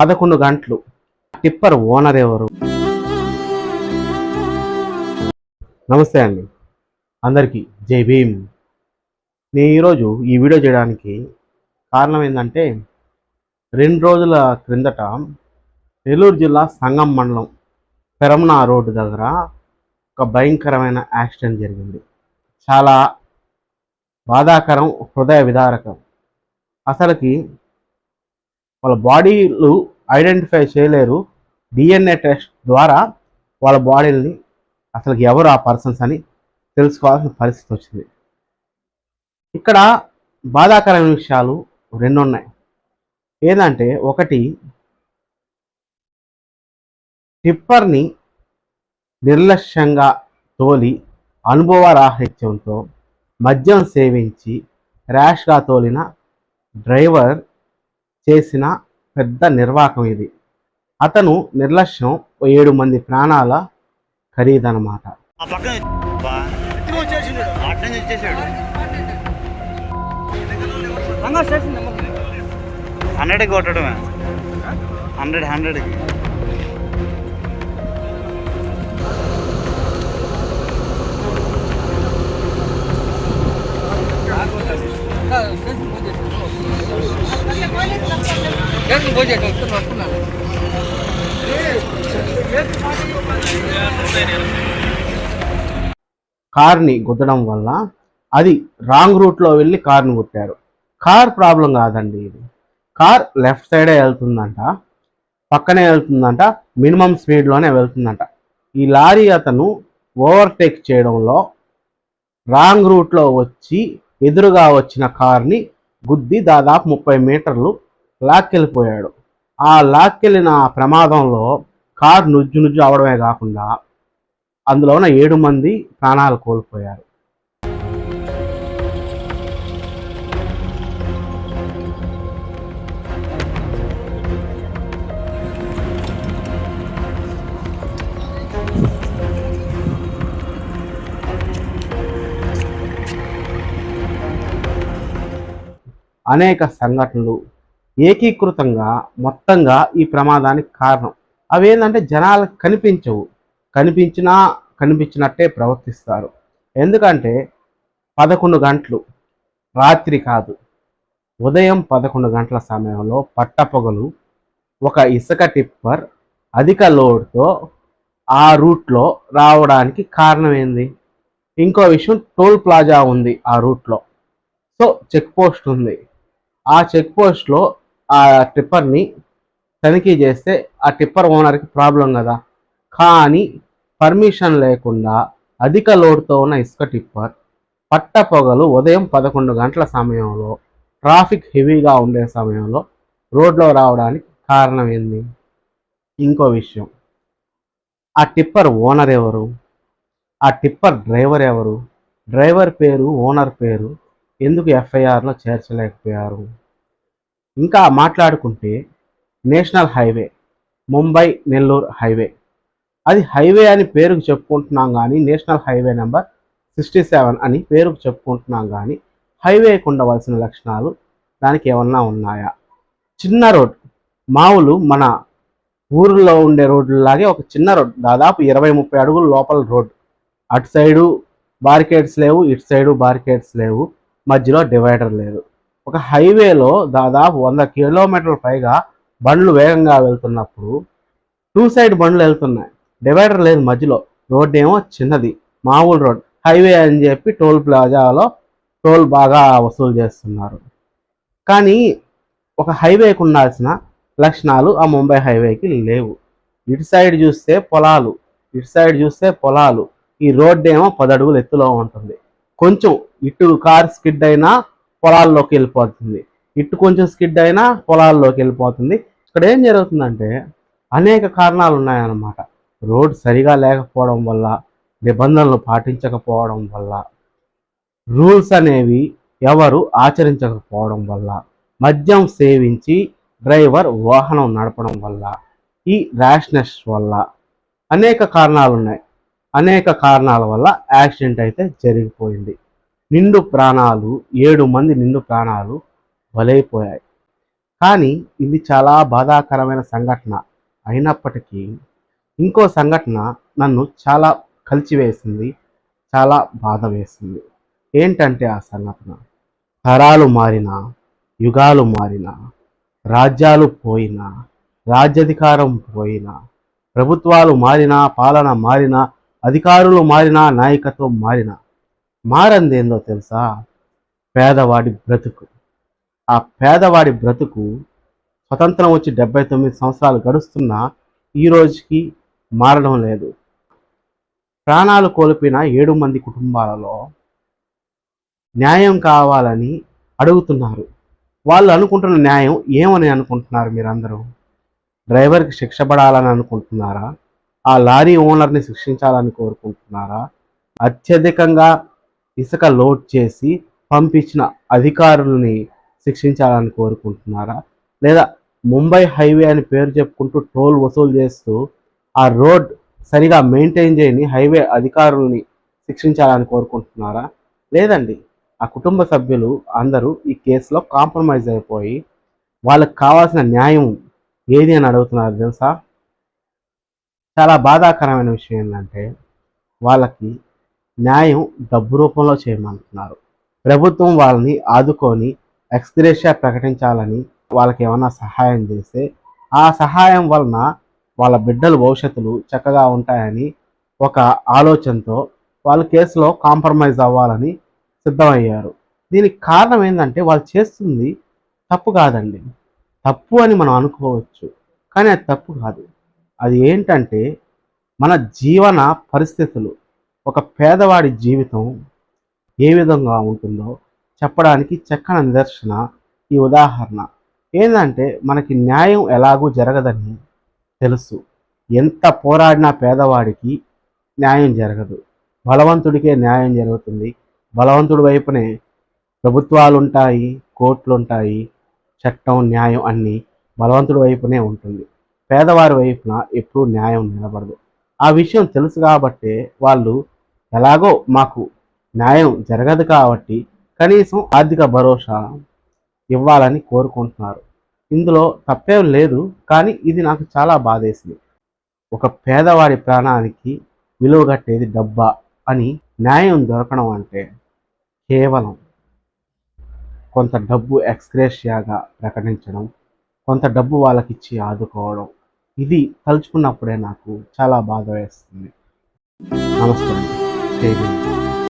పదకొండు గంటలు. Tipper owner ఎవరు? నమస్తే అండి. అందరికీ జై భీమ్. నేను ఈరోజు ఈ వీడియో చేయడానికి కారణం ఏంటంటే రెండు రోజుల క్రిందట నెల్లూరు జిల్లా సంగం మండలం పెరమనా రోడ్డు దగ్గర ఒక భయంకరమైన యాక్సిడెంట్ జరిగింది. చాలా బాధాకరం హృదయ విదారకం. అసలుకి వాళ్ళ బాడీలు ఐడెంటిఫై చేయలేరు. డిఎన్ఏ టెస్ట్ ద్వారా వాళ్ళ బాడీలని అసలు ఎవరు ఆ పర్సన్స్ అని తెలుసుకోవాల్సిన పరిస్థితి వచ్చింది. ఇక్కడ బాధాకరమైన విషయాలు రెండు ఉన్నాయి ఏంటంటే ఒకటి టిప్పర్ని నిర్లక్ష్యంగా తోలి అనుభవ రాహిత్యంతో మద్యం సేవించి ర్యాష్గా తోలిన డ్రైవర్ చేసిన పెద్ద నిర్వాహకం ఇది అతను నిర్లక్ష్యం ఏడు మంది ప్రాణాల హండ్రెడ్కి కొట్టడమే హండ్రెడ్ హండ్రెడ్కి కార్ని గుద్దడం వల్ల అది రాంగ్ రూట్లో వెళ్ళి కార్ని గుట్టారు కార్ ప్రాబ్లం కాదండి ఇది. కార్ లెఫ్ట్ సైడే వెళ్తుందంట పక్కనే వెళ్తుందంట మినిమం స్పీడ్లోనే వెళ్తుందంట. ఈ లారీ అతను ఓవర్టేక్ చేయడంలో రాంగ్ రూట్లో వచ్చి ఎదురుగా వచ్చిన కార్ని గుద్ది దాదాపు ముప్పై మీటర్లు లాక్కెళ్ళిపోయాడు. ఆ లాక్కెళ్ళిన ప్రమాదంలో కారు నుజ్జు నుజ్జు అవడమే కాకుండా అందులో ఉన్న ఏడు మంది ప్రాణాలు కోల్పోయారు. అనేక సంఘటనలు ఏకీకృతంగా మొత్తంగా ఈ ప్రమాదానికి కారణం. అవి ఏంటంటే జనాలకు కనిపించవు. కనిపించినా కనిపించినట్టే ప్రవర్తిస్తారు. ఎందుకంటే పదకొండు గంటలు రాత్రి కాదు. ఉదయం పదకొండు గంటల సమయంలో పట్టపగలు ఒక ఇసుక టిప్పర్ అధిక లోడ్తో ఆ రూట్లో రావడానికి కారణం ఏంది ఇంకో విషయం టోల్ ప్లాజా ఉంది ఆ రూట్లో. సో చెక్ పోస్ట్ ఉంది. ఆ చెక్ పోస్ట్లో ఆ టిప్పర్ని తనిఖీ చేస్తే ఆ టిప్పర్ ఓనర్కి ప్రాబ్లం కదా. కానీ పర్మిషన్ లేకుండా అధిక లోడ్తో ఉన్న ఇసుక టిప్పర్ పట్టపొగలు ఉదయం పదకొండు గంటల సమయంలో ట్రాఫిక్ హెవీగా ఉండే సమయంలో రోడ్లో రావడానికి కారణం ఏంది? ఇంకో విషయం. ఆ టిప్పర్ ఓనర్ ఎవరు? ఆ టిప్పర్ డ్రైవర్ ఎవరు? డ్రైవర్ పేరు ఓనర్ పేరు ఎందుకు ఎఫ్ఐఆర్లో చేర్చలేకపోయారు? ఇంకా మాట్లాడుకుంటే national highway Mumbai Nellore highway. అది హైవే అని పేరుకు చెప్పుకుంటున్నాం కానీ national highway number sixty seven అని పేరుకు చెప్పుకుంటున్నాం కానీ హైవేకి ఉండవలసిన లక్షణాలు దానికి ఏమన్నా ఉన్నాయా? చిన్న రోడ్ మామూలు మన ఊరిలో ఉండే రోడ్లలాగే ఒక చిన్న రోడ్ దాదాపు ఇరవై ముప్పై అడుగుల లోపల రోడ్. అటు సైడు బారికేడ్స్ లేవు ఇటు సైడు బారికేడ్స్ లేవు మధ్యలో డివైడర్ లేదు. ఒక హైవేలో దాదాపు వంద కిలోమీటర్ల పైగా బండ్లు వేగంగా వెళ్తున్నప్పుడు టూ సైడ్ బండ్లు వెళ్తున్నాయి. డివైడర్ లేదు మధ్యలో రోడ్ ఏమో చిన్నది. మామూలు రోడ్. హైవే అని చెప్పి టోల్ ప్లాజాలో టోల్ బాగా వసూలు చేస్తున్నారు. కానీ ఒక హైవేకి ఉండాల్సిన లక్షణాలు ఆ ముంబై హైవేకి లేవు. ఇటు సైడ్ చూస్తే పొలాలు ఇటు సైడ్ చూస్తే పొలాలు. ఈ రోడ్డేమో ఏమో పది అడుగులు ఎత్తులో ఉంటుంది. కొంచెం ఇటు కార్ స్కిడ్ అయినా పొలాల్లోకి వెళ్ళిపోతుంది. ఇటు కొంచెం స్కిడ్ అయినా పొలాల్లోకి వెళ్ళిపోతుంది. ఇక్కడ ఏం జరుగుతుందంటే అనేక కారణాలు ఉన్నాయన్నమాట. రోడ్ సరిగా లేకపోవడం వల్ల నిబంధనలు పాటించకపోవడం వల్ల రూల్స్ అనేవి ఎవరు ఆచరించకపోవడం వల్ల మద్యం సేవించి డ్రైవర్ వాహనం నడపడం వల్ల ఈ ర్యాష్నెస్ వల్ల అనేక కారణాలు ఉన్నాయి. అనేక కారణాల వల్ల యాక్సిడెంట్ అయితే జరిగిపోయింది. నిండు ప్రాణాలు ఏడు మంది నిండు ప్రాణాలు బలైపోయాయి. కానీ ఇది చాలా బాధాకరమైన సంఘటన అయినప్పటికీ ఇంకో సంఘటన నన్ను చాలా కలిచివేసింది చాలా బాధ వేసింది. ఏంటంటే ఆ సంఘటన? తరాలు మారిన యుగాలు మారిన రాజ్యాలు పోయినా రాజ్యాధికారం పోయినా ప్రభుత్వాలు మారినా పాలన మారినా అధికారులు మారినా నాయకత్వం మారినా మారందేందో తెలుసా? పేదవాడి బ్రతుకు. ఆ పేదవాడి బ్రతుకు స్వతంత్రం వచ్చి డెబ్బై తొమ్మిది సంవత్సరాలు గడుస్తున్నా ఈ రోజుకి మారడం లేదు. ప్రాణాలు కోల్పోయిన ఏడు మంది కుటుంబాలలో న్యాయం కావాలని అడుగుతున్నారు. వాళ్ళు అనుకుంటున్న న్యాయం ఏమని అనుకుంటున్నారు మీరందరూ? డ్రైవర్కి శిక్ష పడాలని అనుకుంటున్నారా? ఆ లారీ ఓనర్ని శిక్షించాలని కోరుకుంటున్నారా? అత్యధికంగా ఇసుక లోడ్ చేసి పంపించిన అధికారులని శిక్షించాలని కోరుకుంటున్నారా? లేదా ముంబై హైవే అని పేరు చెప్పుకుంటూ టోల్ వసూలు చేస్తూ ఆ రోడ్ సరిగా మెయింటైన్ చేయని హైవే అధికారుల్ని శిక్షించాలని కోరుకుంటున్నారా? లేదండి. ఆ కుటుంబ సభ్యులు అందరూ ఈ కేసులో కాంప్రమైజ్ అయిపోయి వాళ్ళకి కావాల్సిన న్యాయం ఏది అని అడుగుతున్నారు తెలుసా? చాలా బాధాకరమైన విషయం ఏంటంటే వాళ్ళకి న్యాయం డబ్బు రూపంలో చేయమంటున్నారు. ప్రభుత్వం వాళ్ళని ఆదుకొని ఎక్స్గ్రేషియా ప్రకటించాలని వాళ్ళకి ఏమైనా సహాయం చేస్తే ఆ సహాయం వలన వాళ్ళ బిడ్డల భవిష్యత్తులు చక్కగా ఉంటాయని ఒక ఆలోచనతో వాళ్ళ కేసులో కాంప్రమైజ్ అవ్వాలని సిద్ధమయ్యారు. దీనికి కారణం ఏంటంటే వాళ్ళు చేస్తుంది తప్పు కాదండి. తప్పు అని మనం అనుకోవచ్చు కానీ అది తప్పు కాదు. అది ఏంటంటే మన జీవన పరిస్థితులు ఒక పేదవాడి జీవితం ఏ విధంగా ఉంటుందో చెప్పడానికి చక్కని నిదర్శన ఈ ఉదాహరణ. ఏంటంటే మనకి న్యాయం ఎలాగూ జరగదని తెలుసు. ఎంత పోరాడినా పేదవాడికి న్యాయం జరగదు. బలవంతుడికే న్యాయం జరుగుతుంది. బలవంతుడి వైపునే ప్రభుత్వాలు ఉంటాయి కోర్టులు ఉంటాయి చట్టం న్యాయం అన్నీ బలవంతుడి వైపునే ఉంటుంది. పేదవారి వైపున ఎప్పుడూ న్యాయం నిలబడదు. ఆ విషయం తెలుసు కాబట్టే వాళ్ళు ఎలాగో మాకు న్యాయం జరగదు కాబట్టి కనీసం ఆర్థిక భరోసా ఇవ్వాలని కోరుకుంటున్నారు. ఇందులో తప్పేం లేదు కానీ ఇది నాకు చాలా బాధేసింది. ఒక పేదవాడి ప్రాణానికి విలువ కట్టేది డబ్బా అని న్యాయం దొరకడం అంటే కేవలం కొంత డబ్బు ఎక్స్గ్రేషియాగా ప్రకటించడం కొంత డబ్బు వాళ్ళకి ఇచ్చి ఆదుకోవడం ఇది తలుచుకున్నప్పుడే నాకు చాలా బాధ వేస్తుంది. నమస్తే అండి జై హింద్